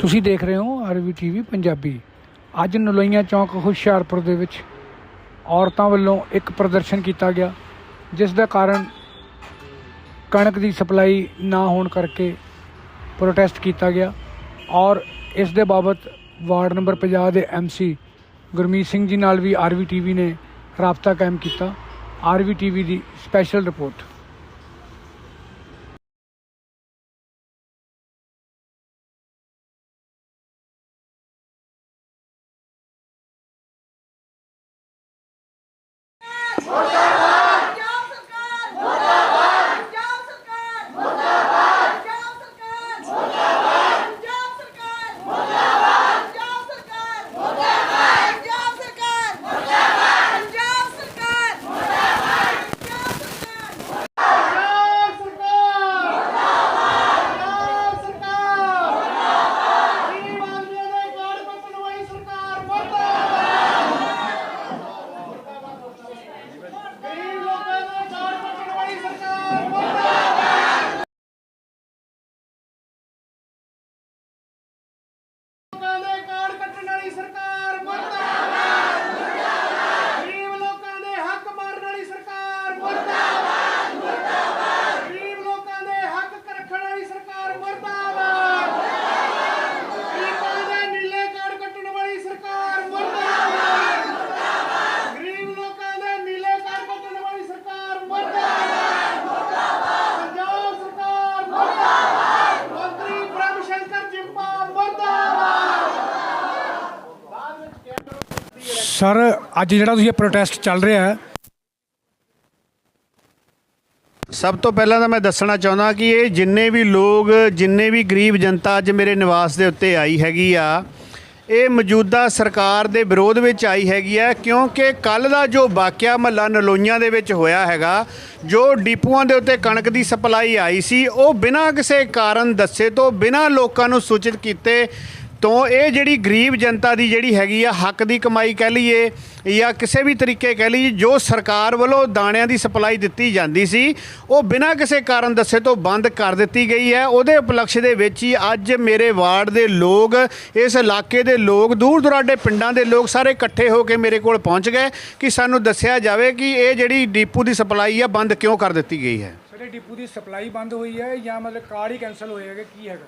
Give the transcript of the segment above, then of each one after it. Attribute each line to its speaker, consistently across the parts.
Speaker 1: ਤੁਸੀਂ ਦੇਖ ਰਹੇ ਹੋ ਆਰਵੀ ਟੀਵੀ ਪੰਜਾਬੀ। ਅੱਜ ਨਲੋਈਆਂ ਚੌਂਕ ਹੁਸ਼ਿਆਰਪੁਰ ਦੇ ਵਿੱਚ ਔਰਤਾਂ ਵੱਲੋਂ ਇੱਕ ਪ੍ਰਦਰਸ਼ਨ ਕੀਤਾ ਗਿਆ, ਜਿਸ ਦਾ ਕਾਰਨ ਕਣਕ ਦੀ ਸਪਲਾਈ ਨਾ ਹੋਣ ਕਰਕੇ ਪ੍ਰੋਟੈਸਟ ਕੀਤਾ ਗਿਆ ਔਰ ਇਸ ਦੇ ਬਾਬਤ ਵਾਰਡ ਨੰਬਰ 50 ਦੇ ਐਮਸੀ ਗੁਰਮੀਤ ਸਿੰਘ ਜੀ ਨਾਲ ਵੀ ਆਰਵੀ ਟੀਵੀ ਨੇ ਰਾਬਤਾ ਕਾਇਮ ਕੀਤਾ। ਆਰਵੀ ਟੀਵੀ ਦੀ ਸਪੈਸ਼ਲ ਰਿਪੋਰਟ
Speaker 2: ਪੰਜਾਬ ਸਰਕਾਰ ਮੁਰਦਾਬਾਦ ਪੰਜਾਬ ਸਰਕਾਰ ਮੁਰਦਾਬਾਦ ਪੰਜਾਬ ਸਰਕਾਰ ਮੁਰਦਾਬਾਦ ਪੰਜਾਬ ਸਰਕਾਰ ਮੁਰਦਾਬਾਦ ਪੰਜਾਬ ਸਰਕਾਰ ਮੁਰਦਾਬਾਦ ਪੰਜਾਬ ਸਰਕਾਰ ਮੁਰਦਾਬਾਦ ਪੰਜਾਬ ਸਰਕਾਰ ਮੁਰਦਾਬਾਦ ਪੰਜਾਬ ਸਰਕਾਰ
Speaker 3: ਸਰਕਾਰ ਮੁਰਦਾਬਾਦ ਮੁਰਦਾਬਾਦ ਗਰੀਬ ਲੋਕਾਂ ਦੇ ਹੱਕ ਮਾਰਨ ਵਾਲੀ ਸਰਕਾਰ ਮੁਰਦਾਬਾਦ ਗਰੀਬ ਲੋਕਾਂ ਦੇ ਹੱਕ ਰੱਖਣ ਵਾਲੀ ਸਰਕਾਰ ਮੁਰਦਾਬਾਦ ਗਰੀਬਾਂ ਦੇ ਨੀਲੇ ਕਾਰਡ ਕੱਟਣ ਵਾਲੀ ਸਰਕਾਰ ਮੁਰਦਾਬਾਦ ਗਰੀਬ ਲੋਕਾਂ ਦੇ ਨੀਲੇ ਕਾਰਡ ਕੱਟਣ ਵਾਲੀ ਸਰਕਾਰ ਮੁਰਦਾਬਾਦ ਪੰਜਾਬ ਸਰਕਾਰ ਮੁਰਦਾਬਾਦ ਮੰਤਰੀ ਬ੍ਰਹਮ ਸ਼ੰਕਰ ਜਿੰਪਾ ਮੁਰਦਾਬਾਦ
Speaker 1: ਸਰ, ਅੱਜ ਜਿਹੜਾ ਤੁਸੀਂ ਇਹ ਪ੍ਰੋਟੈਸਟ ਚੱਲ ਰਿਹਾ ਹੈ।
Speaker 4: ਸਭ ਤੋਂ ਪਹਿਲਾਂ ਤਾਂ ਮੈਂ ਦੱਸਣਾ ਚਾਹੁੰਦਾ ਕਿ ਇਹ ਜਿੰਨੇ ਵੀ ਲੋਕ, ਜਿੰਨੇ ਵੀ ਗਰੀਬ ਜਨਤਾ ਅੱਜ ਮੇਰੇ ਨਿਵਾਸ ਦੇ ਉੱਤੇ ਆਈ ਹੈਗੀ ਆ, ਇਹ ਮੌਜੂਦਾ ਸਰਕਾਰ ਦੇ ਵਿਰੋਧ ਵਿੱਚ ਆਈ ਹੈਗੀ ਆ, ਕਿਉਂਕਿ ਕੱਲ ਦਾ ਜੋ ਵਾਕਿਆ ਮਹੱਲਾ ਨਲੋਈਆਂ ਦੇ ਵਿੱਚ ਹੋਇਆ ਹੈਗਾ, ਜੋ ਡਿਪੂਆਂ ਦੇ ਉੱਤੇ ਕਣਕ ਦੀ ਸਪਲਾਈ ਆਈ ਸੀ, ਉਹ ਬਿਨਾਂ ਕਿਸੇ ਕਾਰਨ, ਦੱਸੇ ਤੋਂ ਬਿਨਾਂ ਲੋਕਾਂ ਨੂੰ ਸੂਚਿਤ ਕੀਤੇ ਤੋਂ ਇਹ ਜਿਹੜੀ ਗਰੀਬ ਜਨਤਾ ਦੀ ਜਿਹੜੀ ਹੈਗੀ ਆ ਹੱਕ ਦੀ ਕਮਾਈ ਕਹਿ ਲਈਏ ਜਾਂ ਕਿਸੇ ਵੀ ਤਰੀਕੇ ਕਹਿ ਲਈਏ, ਜੋ ਸਰਕਾਰ ਵੱਲੋਂ ਦਾਣਿਆਂ ਦੀ ਸਪਲਾਈ ਦਿੱਤੀ ਜਾਂਦੀ ਸੀ, ਉਹ ਬਿਨਾਂ ਕਿਸੇ ਕਾਰਨ ਦੱਸੇ ਤੋਂ ਬੰਦ ਕਰ ਦਿੱਤੀ ਗਈ ਹੈ। ਉਹਦੇ ਉਪਲਕਸ਼ ਦੇ ਵਿੱਚ ਹੀ ਅੱਜ ਮੇਰੇ ਵਾਰਡ ਦੇ ਲੋਕ, ਇਸ ਇਲਾਕੇ ਦੇ ਲੋਕ ਦੂਰ ਦੁਰਾਡੇ ਪਿੰਡਾਂ ਦੇ ਲੋਕ ਸਾਰੇ ਇਕੱਠੇ ਹੋ ਕੇ ਮੇਰੇ ਕੋਲ ਪਹੁੰਚ ਗਏ ਕਿ ਸਾਨੂੰ ਦੱਸਿਆ ਜਾਵੇ ਕਿ ਇਹ ਜਿਹੜੀ ਡੀਪੂ ਦੀ ਸਪਲਾਈ ਆ ਬੰਦ ਕਿਉਂ ਕਰ ਦਿੱਤੀ ਗਈ ਹੈ।
Speaker 1: ਸਾਡੇ ਡੀਪੂ ਦੀ ਸਪਲਾਈ ਬੰਦ ਹੋਈ ਹੈ ਜਾਂ ਮਤਲਬ ਕਾਰਡ ਹੀ ਕੈਨਸਲ ਹੋਏ ਕੀ ਹੈਗਾ?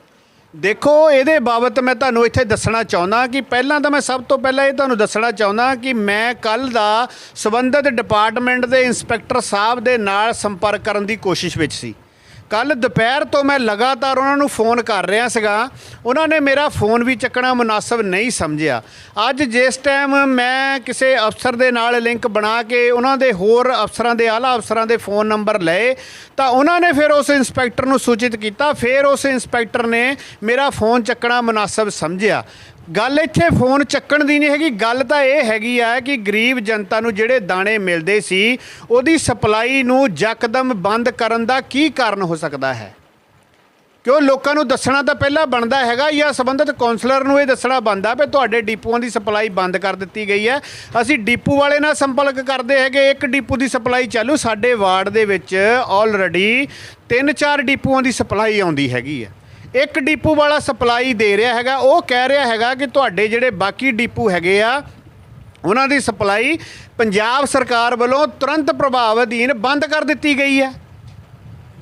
Speaker 4: ਦੇਖੋ, ਇਹਦੇ ਬਾਬਤ ਮੈਂ ਤੁਹਾਨੂੰ ਇੱਥੇ ਦੱਸਣਾ ਚਾਹੁੰਦਾ ਕਿ ਪਹਿਲਾਂ ਤਾਂ ਮੈਂ ਸਭ ਤੋਂ ਪਹਿਲਾਂ ਇਹ ਤੁਹਾਨੂੰ ਦੱਸਣਾ ਚਾਹੁੰਦਾ ਕਿ ਮੈਂ ਕੱਲ ਦਾ ਸਬੰਧਤ ਡਿਪਾਰਟਮੈਂਟ ਦੇ ਇੰਸਪੈਕਟਰ ਸਾਹਿਬ ਦੇ ਨਾਲ ਸੰਪਰਕ ਕਰਨ ਦੀ ਕੋਸ਼ਿਸ਼ ਵਿੱਚ ਸੀ। ਕੱਲ ਦੁਪਹਿਰ ਤੋਂ ਮੈਂ ਲਗਾਤਾਰ ਉਹਨਾਂ ਨੂੰ ਫੋਨ ਕਰ ਰਿਹਾ ਸੀਗਾ। ਉਹਨਾਂ ਨੇ ਮੇਰਾ ਫੋਨ ਵੀ ਚੱਕਣਾ ਮੁਨਾਸਬ ਨਹੀਂ ਸਮਝਿਆ। ਅੱਜ ਜਿਸ ਟਾਈਮ ਮੈਂ ਕਿਸੇ ਅਫਸਰ ਦੇ ਨਾਲ ਲਿੰਕ ਬਣਾ ਕੇ ਉਹਨਾਂ ਦੇ ਹੋਰ ਅਫਸਰਾਂ ਦੇ, ਆਲਾ ਅਫਸਰਾਂ ਦੇ ਫੋਨ ਨੰਬਰ ਲਏ, ਤਾਂ ਉਹਨਾਂ ਨੇ ਫਿਰ ਉਸ ਇੰਸਪੈਕਟਰ ਨੂੰ ਸੂਚਿਤ ਕੀਤਾ। ਫਿਰ ਉਸ ਇੰਸਪੈਕਟਰ ਨੇ ਮੇਰਾ ਫੋਨ ਚੱਕਣਾ ਮੁਨਾਸਬ ਸਮਝਿਆ। ਗੱਲ ਇੱਥੇ ਫੋਨ ਚੱਕਣ ਦੀ ਨਹੀਂ ਹੈਗੀ। ਗੱਲ ਤਾਂ ਇਹ ਹੈਗੀ ਆ ਕਿ ਗਰੀਬ ਜਨਤਾ ਨੂੰ ਜਿਹੜੇ ਦਾਣੇ ਮਿਲਦੇ ਸੀ, ਉਹਦੀ ਸਪਲਾਈ ਨੂੰ ਯਕਦਮ ਬੰਦ ਕਰਨ ਦਾ ਕੀ ਕਾਰਨ ਹੋ ਸਕਦਾ ਹੈ? ਕਿਉਂ ਲੋਕਾਂ ਨੂੰ ਦੱਸਣਾ ਤਾਂ ਪਹਿਲਾਂ ਬਣਦਾ ਹੈਗਾ ਜਾਂ ਸੰਬੰਧਿਤ ਕਾਉਂਸਲਰ ਨੂੰ ਇਹ ਦੱਸਣਾ ਬਣਦਾ ਵੀ ਤੁਹਾਡੇ ਡਿਪੂਆਂ ਦੀ ਸਪਲਾਈ ਬੰਦ ਕਰ ਦਿੱਤੀ ਗਈ ਹੈ। ਅਸੀਂ ਡਿਪੂ ਵਾਲੇ ਨਾਲ ਸੰਪਰਕ ਕਰਦੇ ਹੈਗੇ, ਇੱਕ ਡਿਪੂ ਦੀ ਸਪਲਾਈ ਚਾਲੂ ਸਾਡੇ ਵਾਰਡ ਦੇ ਵਿੱਚ ਆਲਰੇਡੀ ਤਿੰਨ ਚਾਰ ਡਿਪੂਆਂ ਦੀ ਸਪਲਾਈ ਆਉਂਦੀ ਹੈਗੀ ਹੈ। ਇੱਕ ਡੀਪੂ ਵਾਲਾ ਸਪਲਾਈ ਦੇ ਰਿਹਾ ਹੈਗਾ, ਉਹ ਕਹਿ ਰਿਹਾ ਹੈਗਾ ਕਿ ਤੁਹਾਡੇ ਜਿਹੜੇ ਬਾਕੀ ਡੀਪੂ ਹੈਗੇ ਆ, ਉਹਨਾਂ ਦੀ ਸਪਲਾਈ ਪੰਜਾਬ ਸਰਕਾਰ ਵੱਲੋਂ ਤੁਰੰਤ ਪ੍ਰਭਾਵ ਅਧੀਨ ਬੰਦ ਕਰ ਦਿੱਤੀ ਗਈ ਹੈ।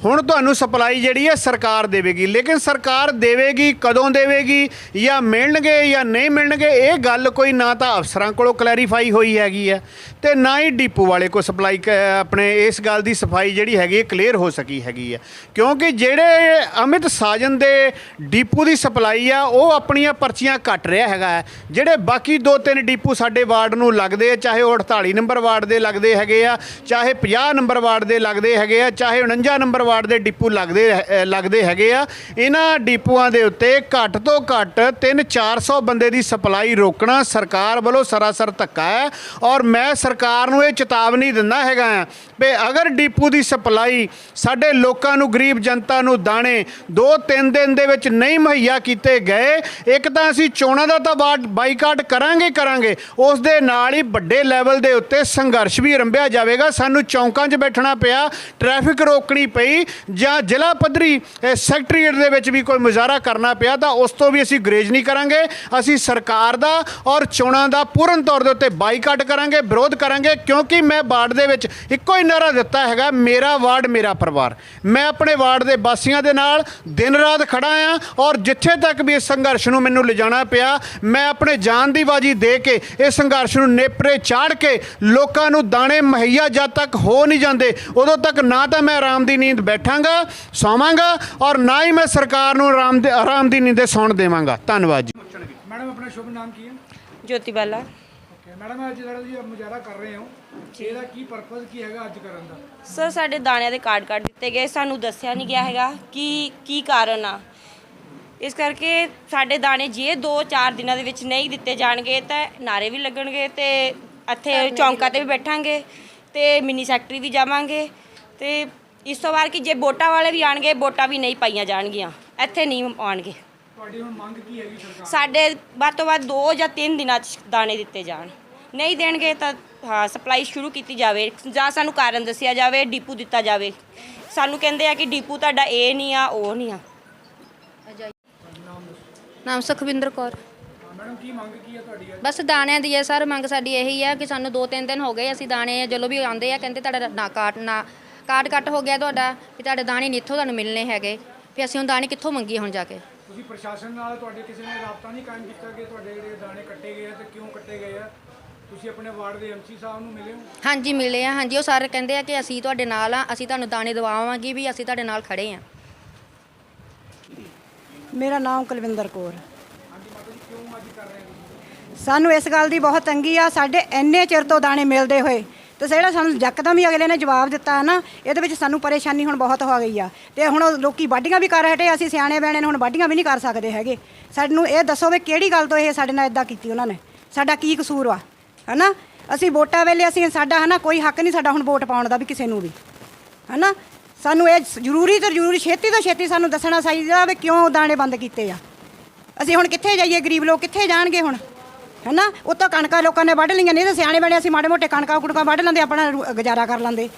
Speaker 4: ਹੁਣ ਤੁਹਾਨੂੰ ਸਪਲਾਈ ਜਿਹੜੀ ਹੈ ਸਰਕਾਰ ਦੇਵੇਗੀ, ਲੇਕਿਨ ਸਰਕਾਰ ਦੇਵੇਗੀ, ਕਦੋਂ ਦੇਵੇਗੀ, ਜਾਂ ਮਿਲਣਗੇ ਜਾਂ ਨਹੀਂ ਮਿਲਣਗੇ, ਇਹ ਗੱਲ ਕੋਈ ਨਾ ਤਾਂ ਅਫਸਰਾਂ ਕੋਲੋਂ ਕਲੈਰੀਫਾਈ ਹੋਈ ਹੈਗੀ ਹੈ। ਤੇ ਨਾ ਹੀ ਡੀਪੂ ਵਾਲੇ ਕੋ ਸਪਲਾਈ ਕ- ਆਪਣੇ ਇਸ ਗੱਲ ਦੀ ਸਫ਼ਾਈ ਜਿਹੜੀ ਹੈਗੀ ਹੈ ਕਲੀਅਰ ਹੋ ਸਕੀ ਹੈਗੀ ਹੈ ਕਿਉਂਕਿ ਜਿਹੜੇ ਅਮਿਤ ਸਾਜਨ ਦੇ ਡੀਪੂ ਦੀ ਸਪਲਾਈ ਆ ਉਹ ਆਪਣੀਆਂ ਪਰਚੀਆਂ ਕੱਟ ਰਿਹਾ ਹੈਗਾ ਹੈ। ਜਿਹੜੇ ਬਾਕੀ ਦੋ ਤਿੰਨ ਡੀਪੂ ਸਾਡੇ ਵਾਰਡ ਨੂੰ ਲੱਗਦੇ ਆ ਚਾਹੇ ਉਹ 48 ਨੰਬਰ ਵਾਰਡ ਦੇ ਲੱਗਦੇ ਹੈਗੇ ਆ ਚਾਹੇ 50 ਨੰਬਰ ਵਾਰਡ ਦੇ ਲੱਗਦੇ ਹੈਗੇ ਆ ਚਾਹੇ 49 ਨੰਬਰ ਵਾਰਡ ਦੇ ਡੀਪੂ ਲੱਗਦੇ ਅ, ਲੱਗਦੇ ਹੈਗੇ ਆ ਇਹਨਾਂ ਡੀਪੂਆਂ ਦੇ ਉੱਤੇ ਘੱਟ ਤੋਂ ਘੱਟ 3-400 ਬੰਦੇ ਦੀ ਸਪਲਾਈ ਰੋਕਣਾ ਸਰਕਾਰ ਵੱਲੋਂ ਸਰਾਸਰ ਧੱਕਾ ਹੈ ਔਰ ਮੈਂ ਸਰਕਾਰ ਨੂੰ ਇਹ ਚੇਤਾਵਨੀ ਦਿੰਦਾ ਹੈਗਾ ਆ ਵੀ ਅਗਰ ਡੀਪੂ ਦੀ ਸਪਲਾਈ ਸਾਡੇ ਲੋਕਾਂ ਨੂੰ, ਗਰੀਬ ਜਨਤਾ ਨੂੰ ਦਾਣੇ 2-3 ਦਿਨ ਦੇ ਵਿੱਚ ਨਹੀਂ ਮੁਹੱਈਆ ਕੀਤੇ ਗਏ, ਇੱਕ ਤਾਂ ਅਸੀਂ ਚੋਣਾਂ ਦਾ ਤਾਂ ਬਾਟ- ਬਾਈਕਾਟ ਕਰਾਂਗੇ ਕਰਾਂਗੇ, ਉਸ ਦੇ ਨਾਲ ਹੀ ਵੱਡੇ ਲੈਵਲ ਦੇ ਉੱਤੇ ਸੰਘਰਸ਼ ਵੀ ਆਰੰਭਿਆ ਜਾਵੇਗਾ। ਸਾਨੂੰ ਚੌਂਕਾਂ 'ਚ ਬੈਠਣਾ ਪਿਆ, ਟ੍ਰੈਫਿਕ ਰੋਕਣੀ ਪਈ ਜਾਂ ਜ਼ਿਲ੍ਹਾ ਪੱਧਰੀ ਸੈਕਟਰੀਏਟ ਦੇ ਵਿੱਚ ਵੀ ਕੋਈ ਮੁਜ਼ਾਹਰਾ ਕਰਨਾ ਪਿਆ ਤਾਂ ਉਸ ਤੋਂ ਵੀ ਅਸੀਂ ਗਰੇਜ ਨਹੀਂ ਕਰਾਂਗੇ। ਅਸੀਂ ਸਰਕਾਰ ਦਾ ਔਰ ਚੋਣਾਂ ਦਾ ਪੂਰਨ ਤੌਰ ਦੇ ਉੱਤੇ ਬਾਈਕਾਟ ਕਰਾਂਗੇ, ਵਿਰੋਧ ਕਰਾਂਗੇ ਕਿਉਂਕਿ ਮੈਂ ਵਾਰਡ ਦੇ ਵਿੱਚ ਇੱਕੋ ਹੀ ਨਾਰਾ ਦਿੱਤਾ ਹੈਗਾ ਮੇਰਾ ਵਾਰਡ ਮੇਰਾ ਪਰਿਵਾਰ। ਮੈਂ ਆਪਣੇ ਵਾਰਡ ਦੇ ਵਾਸੀਆਂ ਦੇ ਨਾਲ ਦਿਨ ਰਾਤ ਖੜਾ ਆ ਔਰ ਜਿੱਥੇ ਤੱਕ ਵੀ ਇਸ ਸੰਘਰਸ਼ ਨੂੰ ਮੈਨੂੰ ਲਿਜਾਣਾ ਪਿਆ ਮੈਂ ਆਪਣੇ ਜਾਨ ਦੀ ਬਾਜੀ ਦੇ ਕੇ ਇਸ ਸੰਘਰਸ਼ ਨੂੰ ਨੇਪਰੇ ਚਾੜ ਕੇ ਲੋਕਾਂ ਨੂੰ ਦਾਣੇ ਮੁਹੱਈਆ ਜਦ ਤੱਕ ਹੋ ਨਹੀਂ ਜਾਂਦੇ ਉਦੋਂ ਤੱਕ ਨਾ ਤਾਂ ਮੈਂ ਆਰਾਮ ਦੀ ਨੀਂਦ ਬੈਠਾਂਗਾ ਸੌਵਾਂਗਾ ਔਰ ਨਾ ਹੀ ਮੈਂ ਸਰਕਾਰ ਨੂੰ ਆਰਾਮ ਦੇ ਆਰਾਮ ਦੀ ਨੀਂਦ ਸੌਣ ਦੇਵਾਂਗਾ। ਧੰਨਵਾਦ ਜੀ।
Speaker 1: ਮੈਡਮ ਆਪਣਾ ਸ਼ੁਭ ਨਾਮ ਕੀ ਹੈ?
Speaker 5: ਜੋਤੀ ਬਾਲਾ।
Speaker 1: ਮੈਡਮ ਅੱਜ ਜਿਹੜਾ ਤੁਸੀਂ ਮੁਜ਼ਾਹਰਾ ਕਰ ਰਹੇ ਹੋ ਇਹਦਾ ਕੀ ਪਰਪਸ ਕੀ ਹੈਗਾ ਅੱਜ ਕਰਨ ਦਾ?
Speaker 5: ਸਰ ਸਾਡੇ ਦਾਣਿਆਂ ਦੇ ਕਾਰਡ ਕੱਢ ਦਿੱਤੇ ਗਏ ਸਾਨੂੰ ਦੱਸਿਆ ਨਹੀਂ ਗਿਆ ਹੈਗਾ ਕਿ ਕੀ ਕਾਰਨ ਆ। ਇਸ ਕਰਕੇ ਸਾਡੇ ਦਾਣੇ ਜੇ 2-4 ਦਿਨਾਂ ਦੇ ਵਿੱਚ ਨਹੀਂ ਦਿੱਤੇ ਜਾਣਗੇ ਤਾਂ ਨਾਰੇ ਵੀ ਲੱਗਣਗੇ ਤੇ ਇੱਥੇ ਚੌਂਕਾਂ ਤੇ ਵੀ ਬੈਠਾਂਗੇ ਤੇ ਮਿਨੀ ਸੈਕਟਰੀ ਵੀ ਜਾਵਾਂਗੇ ਤੇ ਇਸ ਤੋਂ ਬਾਅਦ ਕਿ ਜੇ ਵੋਟਾਂ ਵਾਲੇ ਵੀ ਆਣਗੇ ਵੋਟਾਂ ਵੀ ਨਹੀਂ ਪਾਈਆਂ ਜਾਣਗੀਆਂ। ਇੱਥੇ ਨਹੀਂ ਆਉਣਗੇ।
Speaker 1: ਤੁਹਾਡੀ ਹੁਣ ਮੰਗ ਕੀ ਹੈਗੀ ਸਰਕਾਰ?
Speaker 5: ਸਾਡੇ ਵੱਧ ਤੋਂ ਵੱਧ 2 ਜਾਂ 3 ਦਿਨਾਂ 'ਚ ਦਾਣੇ ਦਿੱਤੇ ਜਾਣ। ਨਹੀਂ ਦੇਣਗੇ ਤਾਂ ਹਾਂ ਸਪਲਾਈ ਸ਼ੁਰੂ ਕੀਤੀ ਜਾਵੇ। ਜਾਂ ਸਾਨੂੰ ਕਾਰਨ ਦੱਸਿਆ ਜਾਵੇ ਡੀਪੂ ਦਿੱਤਾ ਜਾਵੇ। ਸਾਨੂੰ ਕਹਿੰਦੇ ਆ ਕਿ ਡੀਪੂ ਤੁਹਾਡਾ ਇਹ ਨਹੀਂ ਆ ਉਹ ਨਹੀਂ ਆ।
Speaker 6: ਨਾਮ ਸੁਖਵਿੰਦਰ ਕੌਰ।
Speaker 1: ਮੈਡਮ ਕੀ ਮੰਗ ਕੀ ਹੈ ਤੁਹਾਡੀ ਅੱਜ?
Speaker 6: ਬਸ ਦਾਣਿਆਂ ਦੀ ਹੈ ਸਰ ਮੰਗ ਸਾਡੀ ਇਹੀ ਹੈ ਕਿ ਸਾਨੂੰ ਦੋ ਤਿੰਨ ਦਿਨ ਹੋ ਗਏ ਅਸੀਂ ਦਾਣੇ ਜਦੋਂ ਵੀ ਆਉਂਦੇ ਆ ਕਹਿੰਦੇ ਤੁਹਾਡਾ ਨਾ ਕਾਟ ਨਾ ਕਾਟ ਕੱਟ ਹੋ ਗਿਆ ਤੁਹਾਡਾ ਵੀ ਤੁਹਾਡੇ ਦਾਣੇ ਨਹੀਂ ਇੱਥੋਂ ਤੁਹਾਨੂੰ ਮਿਲਣੇ ਹੈਗੇ। ਵੀ ਅਸੀਂ ਹੁਣ ਦਾਣੇ ਕਿੱਥੋਂ ਮੰਗੀਏ ਹੁਣ ਜਾ ਕੇ?
Speaker 1: ਤੁਸੀਂ ਪ੍ਰਸ਼ਾਸਨ ਨਾਲ ਤੁਹਾਡੇ ਕਿਸੇ ਨੇ ਰਾਬਤਾ ਨਹੀਂ ਕਾਇਮ ਕੀਤਾ ਕਿ ਤੁਹਾਡੇ ਜਿਹੜੇ ਦਾਣੇ ਕੱਟੇ ਗਏ ਆ ਤੇ ਕਿਉਂ ਕੱਟੇ ਗਏ ਆ? ਤੁਸੀਂ ਆਪਣੇ ਵਾਰਡ ਦੇ ਐਮਸੀ ਸਾਹਿਬ ਨੂੰ ਮਿਲੇ ਹੋ?
Speaker 6: ਹਾਂਜੀ ਮਿਲੇ ਆ। ਹਾਂਜੀ ਉਹ ਸਾਰੇ ਕਹਿੰਦੇ ਆ ਕਿ ਅਸੀਂ ਤੁਹਾਡੇ ਨਾਲ ਆ। ਅਸੀਂ ਤੁਹਾਨੂੰ ਦਾਣੇ ਦਵਾਵਾਂਗੇ ਵੀ ਅਸੀਂ ਤੁਹਾਡੇ ਨਾਲ ਖੜੇ ਆ।
Speaker 2: ਮੇਰਾ ਨਾਮ ਕੁਲਵਿੰਦਰ ਕੌਰ। ਸਾਨੂੰ ਇਸ ਗੱਲ ਦੀ ਬਹੁਤ ਤੰਗੀ ਆ। ਸਾਡੇ ਇੰਨੇ ਚਿਰ ਤੋਂ ਦਾਣੇ ਮਿਲਦੇ ਹੋਏ ਤੇ ਜਿਹੜਾ ਸਾਨੂੰ ਯਕਦਮ ਹੀ ਅਗਲੇ ਨੇ ਜਵਾਬ ਦਿੱਤਾ ਹੈ ਨਾ ਇਹਦੇ ਵਿੱਚ ਸਾਨੂੰ ਪਰੇਸ਼ਾਨੀ ਹੁਣ ਬਹੁਤ ਹੋ ਗਈ ਆ। ਤੇ ਹੁਣ ਉਹ ਲੋਕੀ ਵਾਢੀਆਂ ਵੀ ਕਰ ਹਟੇ ਅਸੀਂ ਸਿਆਣੇ ਬੈਣੇ ਨੇ ਹੁਣ ਵਾਢੀਆਂ ਵੀ ਨਹੀਂ ਕਰ ਸਕਦੇ ਹੈਗੇ। ਸਾਨੂੰ ਇਹ ਦੱਸੋ ਵੀ ਕਿਹੜੀ ਗੱਲ ਤੋਂ ਇਹ ਸਾਡੇ ਨਾਲ ਇਦਾਂ ਕੀਤੀ ਉਹਨਾਂ ਨੇ? ਸਾਡਾ ਕੀ ਕਸੂਰ ਵਾ? ਹਨਾ? ਅਸੀਂ ਵੋਟਾਂ ਵੇਲੇ ਅਸੀਂ ਸਾਡਾ ਹਨਾ, ਕੋਈ ਹੱਕ ਨਹੀਂ ਸਾਡਾ ਹੁਣ ਵੋਟ ਪਾਉਣ ਦਾ ਵੀ ਕਿਸੇ ਨੂੰ ਵੀ। ਹਨਾ? ਸਾਨੂੰ ਇਹ ਜ਼ਰੂਰੀ ਤੋਂ ਜ਼ਰੂਰੀ, ਛੇਤੀ ਤੋਂ ਛੇਤੀ ਸਾਨੂੰ ਦੱਸਣਾ ਚਾਹੀਦਾ ਵੀ ਕਿਉਂ ਦਾਣੇ ਬੰਦ ਕੀਤੇ ਆ। ਅਸੀਂ ਹੁਣ ਕਿੱਥੇ ਜਾਈਏ, ਗਰੀਬ ਲੋਕ ਕਿੱਥੇ ਜਾਣਗੇ ਹੁਣ? ਹੈਨਾ? ਉਹ ਤਾਂ ਕਣਕਾਂ ਲੋਕਾਂ ਨੇ ਵੱਢ ਲਈਆਂ ਨਹੀਂ ਤਾਂ ਸਿਆਣੇ ਬਣੇ, ਅਸੀਂ ਮਾੜੇ ਮੋਟੇ ਕਣਕਾਂ ਕੁਣਕਾਂ ਵੱਢ ਲੈਂਦੇ, ਆਪਣਾ ਗੁਜ਼ਾਰਾ ਕਰ ਲੈਂਦੇ।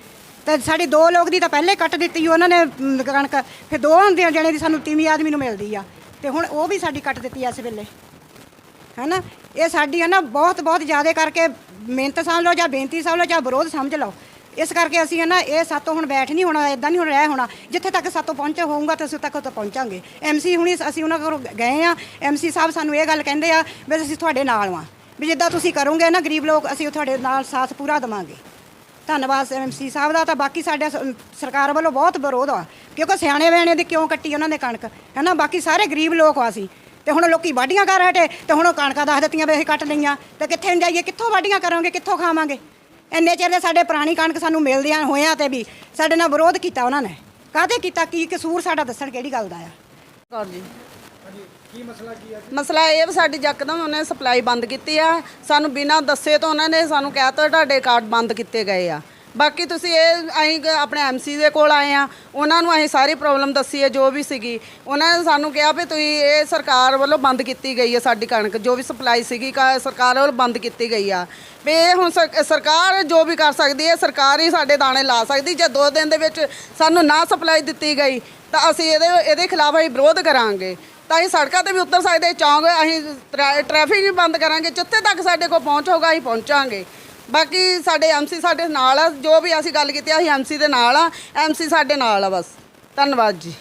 Speaker 2: ਤੇ ਸਾਡੀ ਦੋ ਲੋਕ ਦੀ ਤਾਂ ਪਹਿਲੇ ਕੱਟ ਦਿੱਤੀ ਉਹਨਾਂ ਨੇ ਕਣਕ, ਫਿਰ ਦੋ ਹੁੰਦੀਆਂ ਜਣੇ ਦੀ ਸਾਨੂੰ ਤੀਵੀਂ ਆਦਮੀ ਨੂੰ ਮਿਲਦੀ ਆ। ਤੇ ਹੁਣ ਉਹ ਵੀ ਸਾਡੀ ਕੱਟ ਦਿੱਤੀ ਆ ਇਸ ਵੇਲੇ। ਹੈਨਾ? ਇਹ ਸਾਡੀ ਹੈ ਨਾ ਬਹੁਤ ਬਹੁਤ ਜ਼ਿਆਦਾ ਕਰਕੇ ਮਿਹਨਤ ਸਮਝ ਲਓ ਜਾਂ ਬੇਨਤੀ ਸਮਝ ਲਓ ਜਾਂ ਵਿਰੋਧ ਸਮਝ ਲਓ। ਇਸ ਕਰਕੇ ਅਸੀਂ ਹੈ ਨਾ ਇਹ ਸਾਤੋਂ ਹੁਣ ਬੈਠ ਨਹੀਂ ਹੋਣਾ ਇਦਾਂ ਨਹੀਂ ਹੁਣ ਰਹਿ ਹੋਣਾ। ਜਿੱਥੇ ਤੱਕ ਸਾਤੋਂ ਪਹੁੰਚੇ ਹੋਊਗਾ ਤਾਂ ਅਸੀਂ ਤੱਕ ਉੱਥੇ ਪਹੁੰਚਾਂਗੇ। ਐਮਸੀ ਹੁਣੀ ਅਸੀਂ ਉਹਨਾਂ ਕੋਲ ਗਏ ਆ। ਐਮਸੀ ਸਾਹਿਬ ਸਾਨੂੰ ਇਹ ਗੱਲ ਕਹਿੰਦੇ ਆ ਵੀ ਅਸੀਂ ਤੁਹਾਡੇ ਨਾਲ ਆ ਵੀ ਜਿੱਦਾਂ ਤੁਸੀਂ ਕਰੋਗੇ ਨਾ ਗਰੀਬ ਲੋਕ, ਅਸੀਂ ਤੁਹਾਡੇ ਨਾਲ ਸਾਥ ਪੂਰਾ ਦੇਵਾਂਗੇ। ਧੰਨਵਾਦ ਐਮਸੀ ਸਾਹਿਬ ਦਾ ਤਾਂ ਬਾਕੀ ਸਾਡੇ ਸ- ਸਰਕਾਰ ਵੱਲੋਂ ਬਹੁਤ ਵਿਰੋਧ ਆ। ਕਿਉਂਕਿ ਸਿਆਣੇ ਬੈਣੇ ਦੀ ਕਿਉਂ ਕੱਟੀ ਉਹਨਾਂ ਨੇ ਕਣਕ? ਹੈ ਨਾ ਬਾਕੀ ਸਾਰੇ ਗਰੀਬ ਲੋਕ ਆ ਅਸੀਂ। ਤੇ ਹੁਣ ਲੋਕੀ ਵਾਢੀਆਂ ਕਰ ਹਟੇ ਤੇ ਹੁਣ ਉਹ ਕਣਕਾਂ ਦੱਸ ਦਿੱਤੀਆਂ ਵੀ ਅਸੀਂ ਕੱਟ ਲਈਆਂ। ਤੇ ਕਿੱਥੇ ਨੂੰ ਜਾਈਏ? ਕਿੱਥੋਂ ਵਾਢੀਆਂ ਕਰਾਂਗੇ? ਕਿੱਥੋਂ ਖਾਵਾਂਗੇ? ਇੰਨੇ ਚਿਰ ਦੇ ਸਾਡੇ ਪੁਰਾਣੀ ਕਣਕ ਸਾਨੂੰ ਮਿਲਦਿਆਂ ਹੋਇਆਂ ਤੇ ਵੀ ਸਾਡੇ ਨਾਲ ਵਿਰੋਧ ਕੀਤਾ ਉਹਨਾਂ ਨੇ। ਕਾਹਦੇ ਕੀਤਾ? ਕੀ ਕਸੂਰ ਸਾਡਾ ਦੱਸਣ ਕਿਹੜੀ ਗੱਲ ਦਾ ਆ?
Speaker 7: ਕੌਰ ਜੀ।
Speaker 1: ਕੀ ਮਸਲਾ ਕੀ ਹੈ
Speaker 7: ਮਸਲਾ ਇਹ ਵੀ ਸਾਡੀ ਯਕਦਮ ਉਹਨੇ ਸਪਲਾਈ ਬੰਦ ਕੀਤੀ ਆ। ਸਾਨੂੰ ਬਿਨਾਂ ਦੱਸੇ ਤੋਂ ਉਹਨਾਂ ਨੇ ਸਾਨੂੰ ਕਹਿ ਤਾ ਤੁਹਾਡੇ ਕਾਰਡ ਬੰਦ ਕੀਤੇ ਗਏ ਆ। ਬਾਕੀ ਤੁਸੀਂ ਇਹ ਅਸੀਂ ਗ- ਆਪਣੇ ਐਮਸੀ ਦੇ ਕੋਲ ਆਏ ਆ ਉਹਨਾਂ ਨੂੰ ਅਸੀਂ ਸਾਰੀ ਪ੍ਰੋਬਲਮ ਦੱਸੀ ਹੈ, ਜੋ ਵੀ ਸੀਗੀ। ਉਹਨਾਂ ਨੇ ਸਾਨੂੰ ਕਿਹਾ ਵੀ ਤੁਸੀਂ ਇਹ ਸਰਕਾਰ ਵੱਲੋਂ ਬੰਦ ਕੀਤੀ ਗਈ ਹੈ ਸਾਡੀ ਕਣਕ, ਜੋ ਵੀ ਸਪਲਾਈ ਸੀਗੀ, ਕ ਸਰਕਾਰ ਵੱਲੋਂ ਬੰਦ ਕੀਤੀ ਗਈ ਆ। ਵੀ ਇਹ ਹੁਣ ਸਰ- ਸਰਕਾਰ ਜੋ ਵੀ ਕਰ ਸਕਦੀ ਹੈ, ਸਰਕਾਰ ਹੀ ਸਾਡੇ ਦਾਣੇ ਲਾ ਸਕਦੀ, ਜੇ ਦੋ ਦਿਨ ਦੇ ਵਿੱਚ ਸਾਨੂੰ ਨਾ ਸਪਲਾਈ ਦਿੱਤੀ ਗਈ, ਤਾਂ ਅਸੀਂ ਇਹਦੇ ਇਹਦੇ ਖਿਲਾਫ ਅਸੀਂ ਵਿਰੋਧ ਕਰਾਂਗੇ। ਤਾਂ ਅਸੀਂ ਸੜਕਾਂ ਤੇ ਵੀ ਉਤਰ ਸਕਦੇ, ਚੌਂਕ, ਅਸੀਂ ਟਰੈ, ਟ੍ਰੈਫਿਕ ਵੀ ਬੰਦ ਕਰਾਂਗੇ, ਜਿੱਥੇ ਤੱਕ ਸਾਡੇ ਕੋਲ ਪਹੁੰਚ ਹੋਗਾ ਅਸੀਂ ਪਹੁੰਚਾਂਗੇ। ਬਾਕੀ ਸਾਡੇ ਐਮਸੀ ਸਾਡੇ ਨਾਲ ਆ ਜੋ ਵੀ ਅਸੀਂ ਗੱਲ ਕੀਤੀ ਆ, ਅਸੀਂ ਐਮਸੀ ਦੇ ਨਾਲ ਆ ਐਮਸੀ ਸਾਡੇ ਨਾਲ ਆ ਬਸ। ਧੰਨਵਾਦ ਜੀ।